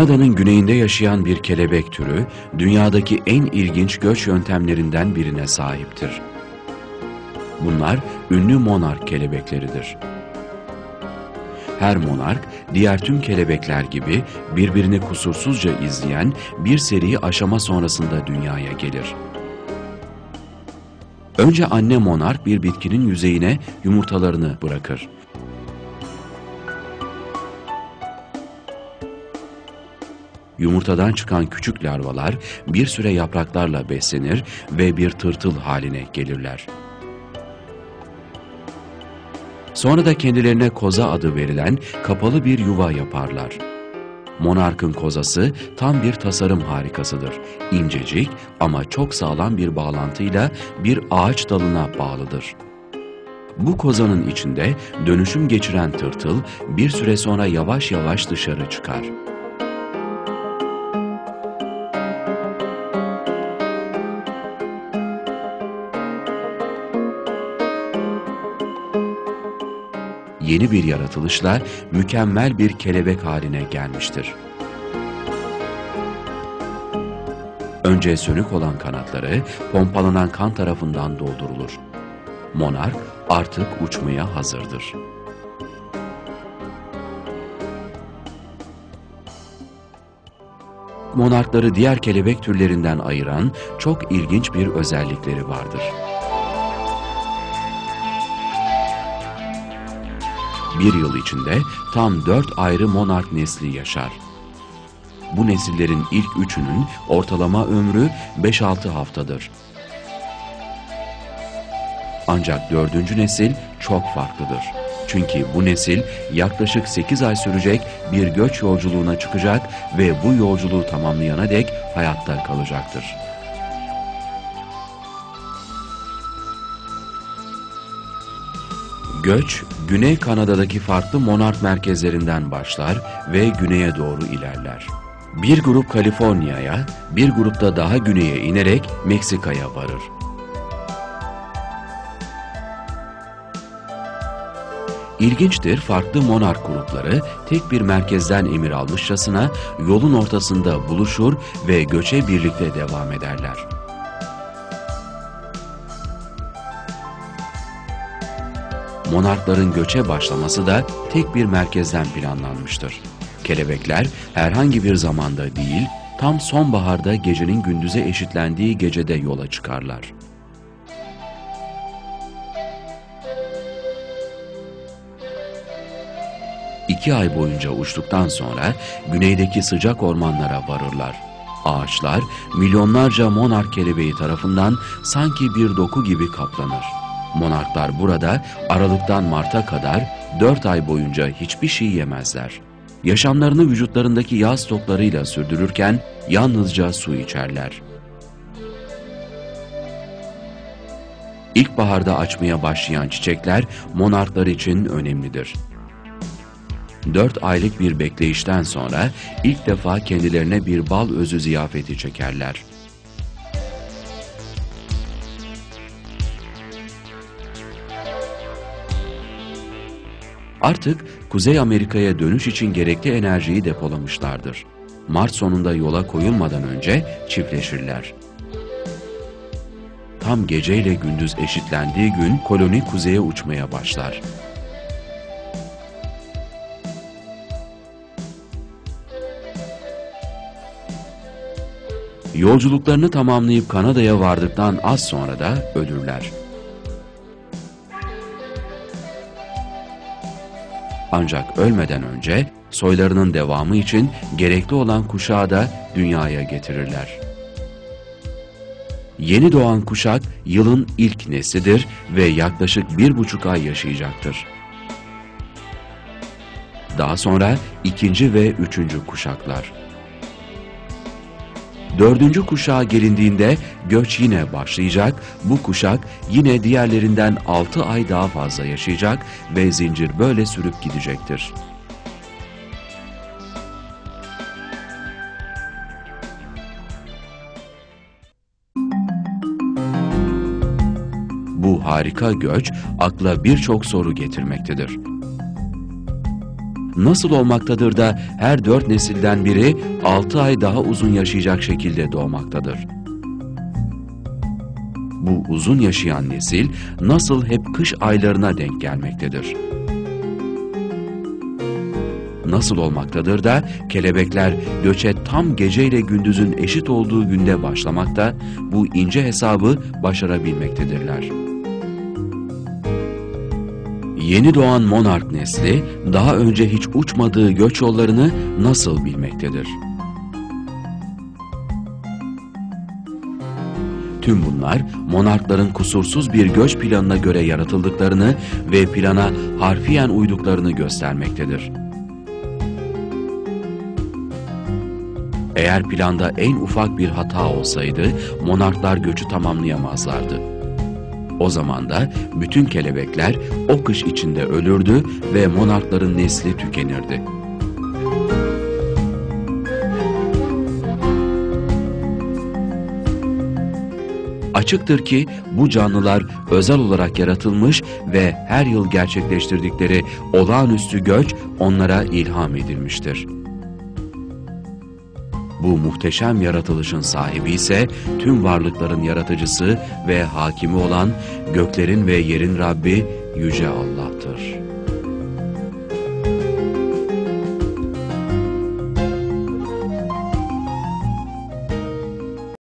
Kanada'nın güneyinde yaşayan bir kelebek türü, dünyadaki en ilginç göç yöntemlerinden birine sahiptir. Bunlar ünlü monark kelebekleridir. Her monark, diğer tüm kelebekler gibi birbirini kusursuzca izleyen bir seri aşama sonrasında dünyaya gelir. Önce anne monark bir bitkinin yüzeyine yumurtalarını bırakır. Yumurtadan çıkan küçük larvalar bir süre yapraklarla beslenir ve bir tırtıl haline gelirler. Sonra da kendilerine koza adı verilen kapalı bir yuva yaparlar. Monarkın kozası tam bir tasarım harikasıdır. İncecik ama çok sağlam bir bağlantıyla bir ağaç dalına bağlıdır. Bu kozanın içinde dönüşüm geçiren tırtıl bir süre sonra yavaş yavaş dışarı çıkar. Yeni bir yaratılışla mükemmel bir kelebek haline gelmiştir. Önce sönük olan kanatları pompalanan kan tarafından doldurulur. Monark artık uçmaya hazırdır. Monarkları diğer kelebek türlerinden ayıran çok ilginç bir özellikleri vardır. Bir yıl içinde tam dört ayrı monark nesli yaşar. Bu nesillerin ilk üçünün ortalama ömrü 5-6 haftadır. Ancak dördüncü nesil çok farklıdır. Çünkü bu nesil yaklaşık 8 ay sürecek bir göç yolculuğuna çıkacak ve bu yolculuğu tamamlayana dek hayatta kalacaktır. Göç, Güney Kanada'daki farklı monark merkezlerinden başlar ve güneye doğru ilerler. Bir grup Kaliforniya'ya, bir grupta daha güneye inerek Meksika'ya varır. İlginçtir, farklı monark grupları tek bir merkezden emir almışçasına yolun ortasında buluşur ve göçe birlikte devam ederler. Monarkların göçe başlaması da tek bir merkezden planlanmıştır. Kelebekler herhangi bir zamanda değil, tam sonbaharda gecenin gündüze eşitlendiği gecede yola çıkarlar. İki ay boyunca uçtuktan sonra güneydeki sıcak ormanlara varırlar. Ağaçlar milyonlarca monark kelebeği tarafından sanki bir doku gibi kaplanır. Monarklar burada Aralık'tan Mart'a kadar 4 ay boyunca hiçbir şey yemezler. Yaşamlarını vücutlarındaki yağ stoklarıyla sürdürürken yalnızca su içerler. İlkbaharda açmaya başlayan çiçekler monarklar için önemlidir. 4 aylık bir bekleyişten sonra ilk defa kendilerine bir bal özü ziyafeti çekerler. Artık Kuzey Amerika'ya dönüş için gerekli enerjiyi depolamışlardır. Mart sonunda yola koyulmadan önce çiftleşirler. Tam geceyle gündüz eşitlendiği gün koloni kuzeye uçmaya başlar. Yolculuklarını tamamlayıp Kanada'ya vardıktan az sonra da ölürler. Ancak ölmeden önce soylarının devamı için gerekli olan kuşağı da dünyaya getirirler. Yeni doğan kuşak yılın ilk neslidir ve yaklaşık bir buçuk ay yaşayacaktır. Daha sonra ikinci ve üçüncü kuşaklar. Dördüncü kuşağa gelindiğinde göç yine başlayacak, bu kuşak yine diğerlerinden altı ay daha fazla yaşayacak ve zincir böyle sürüp gidecektir. Bu harika göç akla birçok soru getirmektedir. Nasıl olmaktadır da her dört nesilden biri altı ay daha uzun yaşayacak şekilde doğmaktadır? Bu uzun yaşayan nesil nasıl hep kış aylarına denk gelmektedir? Nasıl olmaktadır da kelebekler göçe tam geceyle gündüzün eşit olduğu günde başlamakta, bu ince hesabı başarabilmektedirler. Yeni doğan monark nesli daha önce hiç uçmadığı göç yollarını nasıl bilmektedir? Tüm bunlar monarkların kusursuz bir göç planına göre yaratıldıklarını ve plana harfiyen uyduklarını göstermektedir. Eğer planda en ufak bir hata olsaydı monarklar göçü tamamlayamazlardı. O zaman da bütün kelebekler o kış içinde ölürdü ve monarkların nesli tükenirdi. Açıktır ki bu canlılar özel olarak yaratılmış ve her yıl gerçekleştirdikleri olağanüstü göç onlara ilham edilmiştir. Bu muhteşem yaratılışın sahibi ise tüm varlıkların yaratıcısı ve hakimi olan göklerin ve yerin Rabbi Yüce Allah'tır.